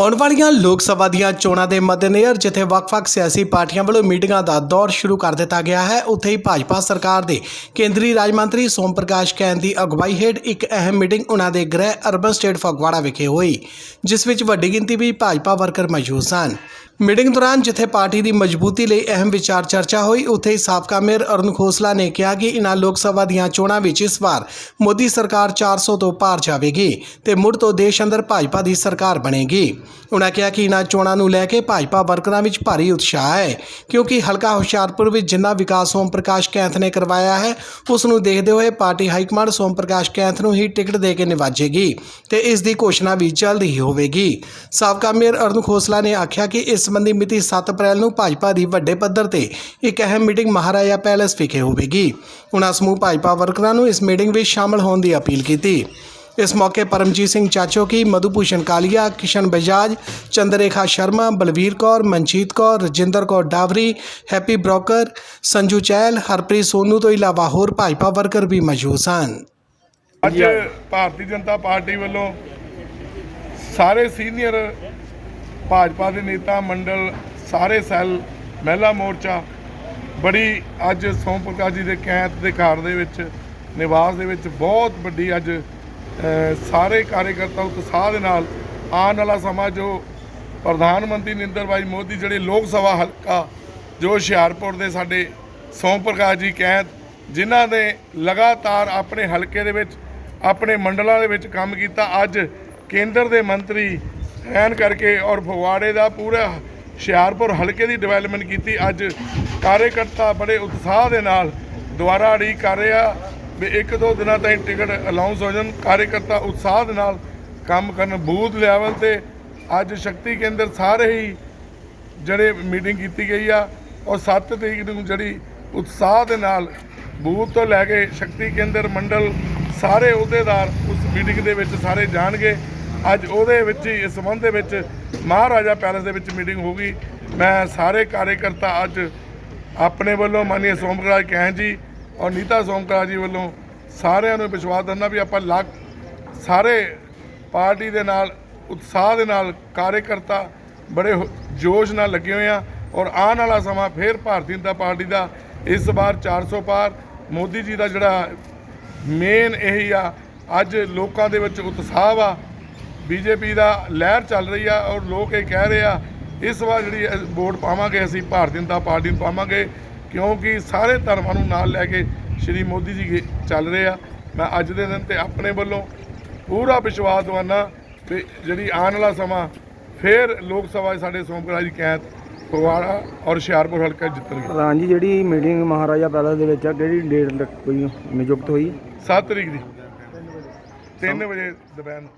ਆਉਣ ਵਾਲੀਆਂ ਲੋਕ ਸਭਾ ਦੀਆਂ ਚੋਣਾਂ ਦੇ ਮੱਦੇਨਜ਼ਰ, ਜਿੱਥੇ ਵੱਖ-ਵੱਖ ਸਿਆਸੀ ਪਾਰਟੀਆਂ ਵੱਲੋਂ ਮੀਟਿੰਗਾਂ ਦਾ ਦੌਰ ਸ਼ੁਰੂ ਕਰ ਦਿੱਤਾ ਗਿਆ ਹੈ, ਉੱਥੇ ਹੀ ਭਾਜਪਾ ਸਰਕਾਰ ਦੇ ਕੇਂਦਰੀ ਰਾਜ ਮੰਤਰੀ ਸੋਮ ਪ੍ਰਕਾਸ਼ ਕੈਨ ਦੀ ਅਗਵਾਈ ਹੇਠ ਇੱਕ ਅਹਿਮ ਮੀਟਿੰਗ ਉਹਨਾਂ ਦੇ ਗ੍ਰਹਿ ਅਰਬਨ ਸਟੇਟ ਫਗਵਾੜਾ ਵਿਖੇ ਹੋਈ, ਜਿਸ ਵਿੱਚ ਵੱਡੀ ਗਿਣਤੀ ਵਿੱਚ ਭਾਜਪਾ ਵਰਕਰ ਮੌਜੂਦ ਸਨ। ਮੀਟਿੰਗ ਦੌਰਾਨ ਜਿੱਥੇ ਪਾਰਟੀ ਦੀ ਮਜ਼ਬੂਤੀ ਲਈ ਅਹਿਮ ਵਿਚਾਰ ਚਰਚਾ ਹੋਈ, ਉੱਥੇ ਹੀ ਸਾਬਕਾ ਮੇਅਰ ਅਰੁਣ ਖੋਸਲਾ ਨੇ ਕਿਹਾ ਕਿ ਇਨ੍ਹਾਂ ਲੋਕ ਸਭਾ ਦੀਆਂ ਚੋਣਾਂ ਵਿੱਚ ਇਸ ਵਾਰ ਮੋਦੀ ਸਰਕਾਰ 400 ਤੋਂ ਪਾਰ ਜਾਵੇਗੀ ਤੇ ਮੁੜ ਤੋਂ ਦੇਸ਼ ਅੰਦਰ ਭਾਜਪਾ ਦੀ ਸਰਕਾਰ ਬਣੇਗੀ। ਉਨ੍ਹਾਂ ਕਿਹਾ ਕਿ ਇਨ੍ਹਾਂ ਚੋਣਾਂ ਨੂੰ ਲੈ ਕੇ ਭਾਜਪਾ ਵਰਕਰਾਂ ਵਿੱਚ ਭਾਰੀ ਉਤਸ਼ਾਹ ਹੈ, ਕਿਉਂਕਿ ਹਲਕਾ ਹੁਸ਼ਿਆਰਪੁਰ ਵਿੱਚ ਜਿੰਨਾ ਵਿਕਾਸ ਸੋਮ ਪ੍ਰਕਾਸ਼ ਕੈਂਥ ਨੇ ਕਰਵਾਇਆ ਹੈ, ਉਸ ਨੂੰ ਦੇਖਦੇ ਹੋਏ party high command Som Prakash Kainth ਨੂੰ ਹੀ ਟਿਕਟ ਦੇ ਕੇ ਨਿਵਾਜੇਗੀ ਤੇ ਇਸ ਦੀ ਘੋਸ਼ਣਾ ਵੀ ਜਲਦ ਹੀ ਹੋਵੇਗੀ। ਸਾਬਕਾ ਮੇਅਰ ਅਰੁਣ ਖੋਸਲਾ ਨੇ ਆਖਿਆ ਕਿ ਇਸ ਸੰਬੰਧੀ ਮਿਤੀ 7 ਅਪ੍ਰੈਲ ਨੂੰ ਭਾਜਪਾ ਦੀ ਵੱਡੇ ਪੱਧਰ ਤੇ ਇੱਕ ਅਹਿਮ ਮੀਟਿੰਗ ਮਹਾਰਾਜਾ ਪੈਲੇਸ ਵਿਖੇ ਹੋਵੇਗੀ। ਉਨ੍ਹਾਂ ਸਮੂਹ ਭਾਜਪਾ ਵਰਕਰਾਂ ਨੂੰ ਇਸ ਮੀਟਿੰਗ ਵਿੱਚ ਸ਼ਾਮਲ ਹੋਣ ਦੀ ਅਪੀਲ ਕੀਤੀ। ਇਸ ਮੌਕੇ ਪਰਮਜੀਤ ਸਿੰਘ ਚਾਚੋਕੀ, ਮਧੂਭੂਸ਼ਣ ਕਾਲੀਆ, ਕਿਸ਼ਨ ਬਜਾਜ, ਚੰਦਰੇਖਾ ਸ਼ਰਮਾ, ਬਲਵੀਰ ਕੌਰ, ਮਨਜੀਤ ਕੌਰ, ਰਜਿੰਦਰ ਕੌਰ ਡਾਵਰੀ, ਹੈਪੀ ਬ੍ਰੋਕਰ, ਸੰਜੂ ਚਹਿਲ, ਹਰਪ੍ਰੀਤ ਸੋਨੂ ਤੋਂ ਇਲਾਵਾ ਹੋਰ ਭਾਜਪਾ ਵਰਕਰ ਵੀ ਮੌਜੂਦ ਸਨ। ਅੱਜ ਭਾਰਤੀ ਜਨਤਾ ਪਾਰਟੀ ਵੱਲੋਂ ਸਾਰੇ ਸੀਨੀਅਰ ਭਾਜਪਾ ਦੇ ਨੇਤਾ ਮੰਡਲ, ਸਾਰੇ ਸੈੱਲ, ਮਹਿਲਾ ਮੋਰਚਾ, ਬੜੀ ਅੱਜ ਸੋਮ ਪ੍ਰਕਾਸ਼ ਜੀ ਦੇ ਕੈਂਤ ਦੇ ਘਰ ਦੇ ਵਿੱਚ, ਨਿਵਾਸ ਦੇ ਵਿੱਚ ਬਹੁਤ ਵੱਡੀ ਅੱਜ ਸਾਰੇ ਕਾਰਜਕਰਤਾ ਉਤਸ਼ਾਹ ਦੇ ਨਾਲ ਆਉਣ ਵਾਲਾ ਸਮਾਂ ਜੋ ਪ੍ਰਧਾਨ ਮੰਤਰੀ ਨਰਿੰਦਰ ਭਾਈ ਮੋਦੀ ਜਿਹੜੇ ਲੋਕ ਸਭਾ ਹਲਕਾ ਜੋ ਹੁਸ਼ਿਆਰਪੁਰ ਦੇ ਸਾਡੇ ਸੋਮ ਪ੍ਰਕਾਸ਼ ਜੀ ਕੈਦ, ਜਿਨ੍ਹਾਂ ਨੇ ਲਗਾਤਾਰ ਆਪਣੇ ਹਲਕੇ ਦੇ ਵਿੱਚ, ਆਪਣੇ ਮੰਡਲਾਂ ਦੇ ਵਿੱਚ ਕੰਮ ਕੀਤਾ, ਅੱਜ ਕੇਂਦਰ ਦੇ ਮੰਤਰੀ ਐਨ ਕਰਕੇ ਔਰ ਫਗਵਾੜੇ ਦਾ ਪੂਰਾ ਹੁਸ਼ਿਆਰਪੁਰ ਹਲਕੇ ਦੀ ਡਿਵੈਲਪਮੈਂਟ ਕੀਤੀ, ਅੱਜ ਕਾਰਜਕਰਤਾ ਬੜੇ ਉਤਸ਼ਾਹ ਦੇ ਨਾਲ ਦੁਆਰਾ ਅੜੀ ਕਰ ਰਿਹਾ ਵੀ ਇੱਕ ਦੋ ਦਿਨਾਂ ਤਾਈਂ ਟਿਕਟ ਅਲਾਉਂਸ ਹੋ ਜਾਣ। ਕਾਰਜਕਰਤਾ ਉਤਸ਼ਾਹ ਦੇ ਨਾਲ ਕੰਮ ਕਰਨ ਬੂਥ ਲੈਵਲ ਤੇ ਅੱਜ ਸ਼ਕਤੀ ਕੇਂਦਰ ਸਾਰੇ ਹੀ ਜਿਹੜੇ ਮੀਟਿੰਗ ਕੀਤੀ ਗਈ ਆ ਔਰ 7 ਤਰੀਕ ਨੂੰ ਜਿਹੜੀ ਉਤਸ਼ਾਹ ਦੇ ਨਾਲ ਬੂਥ ਤੋਂ ਲੈ ਕੇ ਸ਼ਕਤੀ ਕੇਂਦਰ ਮੰਡਲ ਸਾਰੇ ਅਹੁਦੇਦਾਰ ਉਸ ਮੀਟਿੰਗ ਦੇ ਵਿੱਚ ਸਾਰੇ ਜਾਣਗੇ। ਅੱਜ ਉਹਦੇ ਵਿੱਚ ਹੀ, ਇਸ ਸੰਬੰਧ ਦੇ ਵਿੱਚ ਮਹਾਰਾਜਾ ਪੈਲੇਸ ਦੇ ਵਿੱਚ ਮੀਟਿੰਗ ਹੋਊਗੀ। ਮੈਂ ਸਾਰੇ ਕਾਰਜਕਰਤਾ ਅੱਜ ਆਪਣੇ ਵੱਲੋਂ ਮਾਨनीय ਸੋਮਕਰਾਜ ਕਹਿਣ ਜੀ ਔਰ ਨੀਤਾ ਸੋਮਕਰਾ ਜੀ ਵੱਲੋਂ ਸਾਰਿਆਂ ਨੂੰ ਵਿਸ਼ਵਾਸ ਦਿੰਦਾ ਵੀ ਆਪਾਂ ਲੱਖ ਸਾਰੇ ਪਾਰਟੀ ਦੇ ਨਾਲ, ਉਤਸ਼ਾਹ ਦੇ ਨਾਲ ਕਾਰਜਕਰਤਾ ਬੜੇ ਹੋ- ਜੋਸ਼ ਨਾਲ ਲੱਗੇ ਹੋਏ ਆ ਔਰ ਆਉਣ ਵਾਲਾ ਸਮਾਂ ਫੇਰ ਭਾਰਤੀ ਜਨਤਾ ਪਾਰਟੀ ਦਾ ਇਸ ਵਾਰ 400 ਪਾਰ। ਮੋਦੀ ਜੀ ਦਾ ਜਿਹੜਾ ਮੇਨ ਇਹੀ ਆ, ਅੱਜ ਲੋਕਾਂ ਦੇ ਵਿੱਚ ਉਤਸ਼ਾਹ ਵਾ। ਬੀਜੇਪੀ ਦਾ ਲਹਿਰ ਚੱਲ ਰਹੀ ਆ ਔਰ ਲੋਕ ਇਹ ਕਹਿ ਰਹੇ ਆ, ਇਸ ਵਾਰ ਜਿਹੜੀ ਵੋਟ ਪਾਵਾਂਗੇ ਅਸੀਂ ਭਾਰਤੀ ਜਨਤਾ ਪਾਰਟੀ ਨੂੰ ਪਾਵਾਂਗੇ। ਕਿਉਂਕਿ ਸਾਰੇ ਧਰਮਾਂ ਨੂੰ ਨਾਲ ਲੈ ਕੇ ਸ਼੍ਰੀ ਮੋਦੀ ਜੀ ਚੱਲ ਰਹੇ ਆ। ਮੈਂ ਅੱਜ ਦੇ ਦਿਨ ਤੇ ਆਪਣੇ ਵੱਲੋਂ ਪੂਰਾ ਵਿਸ਼ਵਾਸ ਦਵਾਨਾ ਤੇ ਜਿਹੜੀ ਆਉਣ ਵਾਲਾ ਸਮਾਂ ਫੇਰ ਲੋਕ ਸਭਾ ਸਾਡੇ ਸੋਮਕਰਾ ਜੀ ਕੈਂਤ ਫਗਵਾੜਾ ਔਰ ਹੁਸ਼ਿਆਰਪੁਰ ਹਲਕਾ ਜਿੱਤਣਗੇ। ਪ੍ਰਧਾਨ ਜੀ ਜਿਹੜੀ ਮੀਟਿੰਗ ਮਹਾਰਾਜਾ ਪੈਲੇਸ ਦੇ ਵਿੱਚ ਆ ਕਿਹੜੀ ਡੇਟ ਤੱਕ ਕੋਈ ਨਿਯੁਕਤ ਹੋਈ? 7 ਤਰੀਕ ਦੀ। 3 ਵਜੇ ਦੁਪਹਿਰ ਨੂੰ।